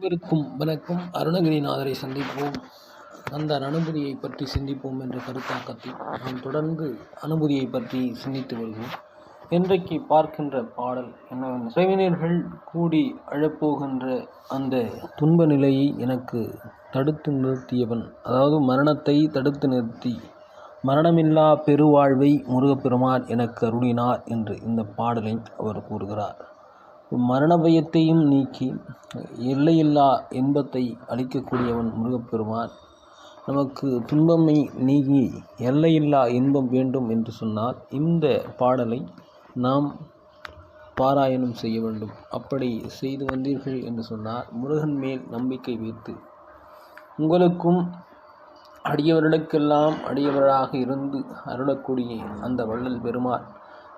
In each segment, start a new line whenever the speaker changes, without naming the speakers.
அனைவருக்கும் வணக்கம். அருணகிரிநாதரை சந்திப்போம். அந்த அனுபூதியை பற்றி சிந்திப்போம் என்ற கருத்தாக்கத்தில் நாம் தொடர்ந்து அனுபூதியை பற்றி சிந்தித்து வருவோம். இன்றைக்கு பார்க்கின்ற பாடல் என்னவென்று உறவினர்கள் கூடி அழப்போகின்ற அந்த துன்ப நிலையை எனக்கு தடுத்து நிறுத்தியவன் அதாவது மரணத்தை தடுத்து நிறுத்தி மரணமில்லா பெருவாழ்வை முருகப்பெருமான் எனக்கு அருளினார் என்று இந்த பாடலை அவர் கூறுகிறார். மரண பயத்தையும் நீக்கி எல்லையில்லா இன்பத்தை அளிக்கக்கூடியவன் முருகப்பெருமான். நமக்கு துன்பமை நீங்கி எல்லையில்லா இன்பம் வேண்டும் என்று சொன்னால் இந்த பாடலை நாம் பாராயணம் செய்ய வேண்டும். அப்படி செய்து வந்தீர்கள் என்று சொன்னால் முருகன் மேல் நம்பிக்கை வைத்து உங்களுக்கும் அடியவர்களுக்கெல்லாம் அடியவராக இருந்து அருளக்கூடிய அந்த வள்ளல் பெருமான்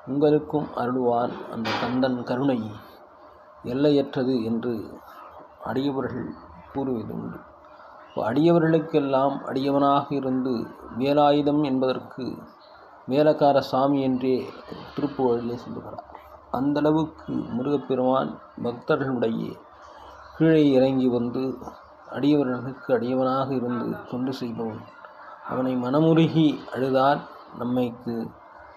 உங்களுக்கும் அருள்வான் அந்த கந்தன் கருணை. எல்லையற்றது என்று அடியவர்கள் கூறுவது உண்டு அடியவர்களுக்கெல்லாம் அடியவனாக இருந்து வேலாயுதம் என்பதற்கு வேலக்கார சாமி என்றே திருப்புகழிலே சொல்லுகிறார். அந்தளவுக்கு முருகப்பெருமான் பக்தர்களுடைய கீழே இறங்கி வந்து அடியவர்களுக்கு அடியவனாக இருந்து தொண்டு செய்பவன். அவனை மனமுருகி அழுதால் நம்மைக்கு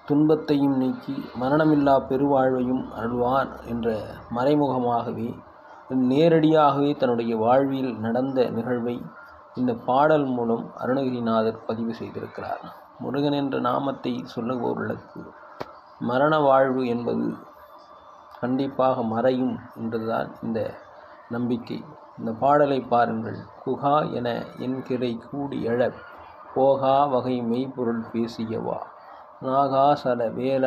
துன்பத்தையும் நீக்கி மரணமில்லா பெருவாழ்வையும் அருள்வான் என்ற மறைமுகமாகவே நேரடியாகவே தன்னுடைய வாழ்வில் நடந்த நிகழ்வை இந்த பாடல் மூலம் அருணகிரிநாதர் பதிவு செய்திருக்கிறார். முருகன் என்ற நாமத்தை சொல்லுபவர்களுக்கு மரண வாழ்வு என்பது கண்டிப்பாக மறையும் என்றுதான் இந்த நம்பிக்கை. இந்த பாடலை பாருங்கள். குகா என என்கிறை கூடி எழ போகா வகை மெய்ப்பொருள் பேசியவா. நாகாசல வேல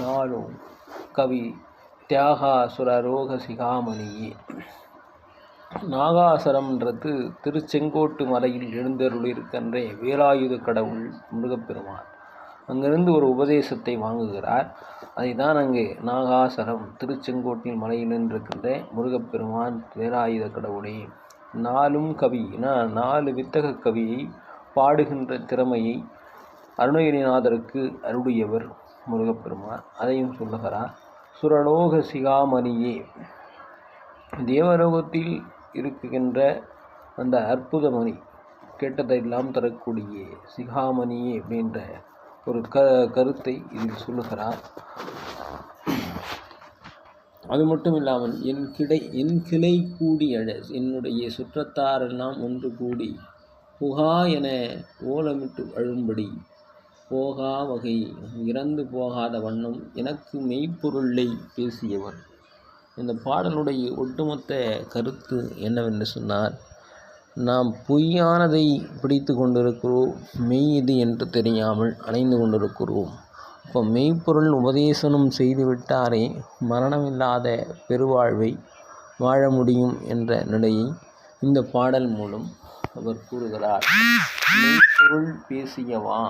நாளும் கவி தியாகாசுர ரோக சிகாமணியே நாகாசரம்ன்றது திருச்செங்கோட்டு மலையில் எழுந்தருளிருக்கின்ற வேலாயுத கடவுள் முருகப்பெருமான். அங்கிருந்து ஒரு உபதேசத்தை வாங்குகிறார். அதை தான் அங்கே நாகாசரம் திருச்செங்கோட்டில் மலையில் நின்றிருக்கின்ற முருகப்பெருமான் வேலாயுத கடவுளே. நாலும் கவி நாலு வித்தக கவியை பாடுகின்ற திறமையை அருணகிரிநாதருக்கு அருடையவர் முருகப்பெருமான். அதையும் சொல்லுகிறார் சுரலோக சிகாமணியே தேவலோகத்தில் இருக்குகின்ற அந்த அற்புத மணி கேட்டதையெல்லாம் தரக்கூடிய சிகாமணியே அப்படின்ற ஒரு க கருத்தை இதில் சொல்லுகிறார். அது மட்டும் இல்லாமல் என் கிடை என் கிளை கூடி அழ என்னுடைய சுற்றத்தாரெல்லாம் ஒன்று கூடி புகா என ஓலமிட்டு அழும்படி போகா வகை இறந்து போகாத வண்ணம் எனக்கு மெய்ப்பொருளை பேசியவர். இந்த பாடலுடைய ஒட்டுமொத்த கருத்து என்னவென்று சொன்னார் நாம் பொய்யானதை பிடித்து கொண்டிருக்கிறோம் மெய் இது என்று தெரியாமல் அணைந்து கொண்டிருக்கிறோம். இப்போ மெய்ப்பொருள் உபதேசனம் செய்துவிட்டாரே மரணமில்லாத பெருவாழ்வை வாழ முடியும் என்ற நிலையை இந்த பாடல் மூலம் அவர் கூறுகிறார். மெய்ப்பொருள் பேசியவா?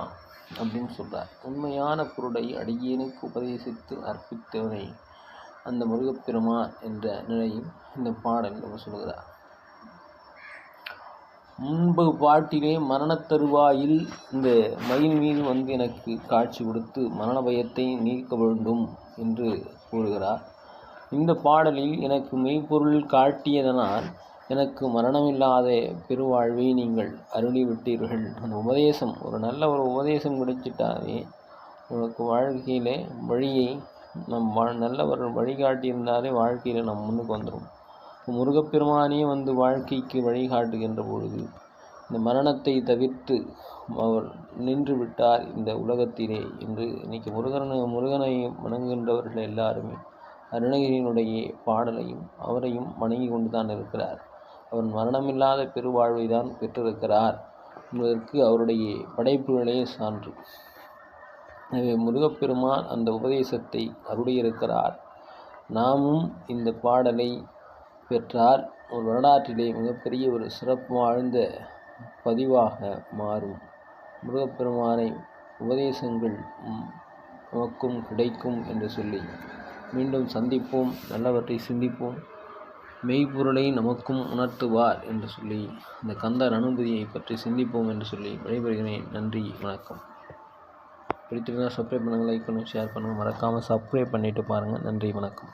அப்படின்னு சொல்கிறார் உண்மையான பொருளை அடியேனுக்கு உபதேசித்து அர்ப்பித்தவனை அந்த முருகப்பெருமான் என்ற நிலையில் இந்த பாடல் அவர் சொல்கிறார் முன்பு பாட்டிலே மரணத்தருவாயில் இந்த மயில் மீது வந்து எனக்கு காட்சி கொடுத்து மரண பயத்தை நீக்க வேண்டும் என்று கூறுகிறார். இந்த பாடலில் எனக்கு மெய்ப்பொருள் காட்டியதனால் எனக்கு மரணமில்லாத பெருவாழ்வை நீங்கள் அருளி விட்டீர்கள் அந்த உபதேசம் ஒரு நல்ல ஒரு உபதேசம் கிடைச்சிட்டாவே உனக்கு வாழ்க்கையில் வழியை நம் வா நல்லவர் வழிகாட்டியிருந்தாலே வாழ்க்கையில் நம் முன்னுக்கு வந்துடும் முருகப்பெருமானே வந்து வாழ்க்கைக்கு வழிகாட்டுகின்ற பொழுது இந்த மரணத்தை தவிர்த்து அவர் நின்று விட்டார் இந்த உலகத்திலே என்று இன்னைக்கு முருகனை முருகனை வணங்குகின்றவர்கள் எல்லாருமே அருணகிரியினுடைய பாடலையும் அவரையும் வணங்கி கொண்டு தான் இருக்கிறார். அவர் மரணமில்லாத பெருவாழ்வை தான் பெற்றிருக்கிறார் என்பதற்கு அவருடைய படைப்புகளே சான்று. எனவே முருகப்பெருமான் அந்த உபதேசத்தை அருளியிருக்கிறார். நாமும் இந்த பாடலை பெற்றால் ஒரு வரலாற்றிலே மிகப்பெரிய ஒரு சிறப்பு வாழ்ந்த பதிவாக மாறும். முருகப்பெருமானை உபதேசங்கள் நமக்கும் கிடைக்கும் என்று சொல்லி மீண்டும் சந்திப்போம். நல்லவற்றை சிந்திப்போம். மெய்ப்பொருளை நமக்கும் உணர்த்துவார் என்று சொல்லி இந்த கந்தர் அனுபதியை பற்றி சிந்திப்போம் என்று சொல்லி விடைபெறுகிறேன். நன்றி வணக்கம். பிடித்திருந்தால் சப்ஸ்கிரைப் பண்ணுங்கள் லைக் பண்ணுங்கள் ஷேர் பண்ணுங்கள் மறக்காமல் சப்ஸ்கிரைப் பண்ணிவிட்டு பாருங்கள் நன்றி வணக்கம்.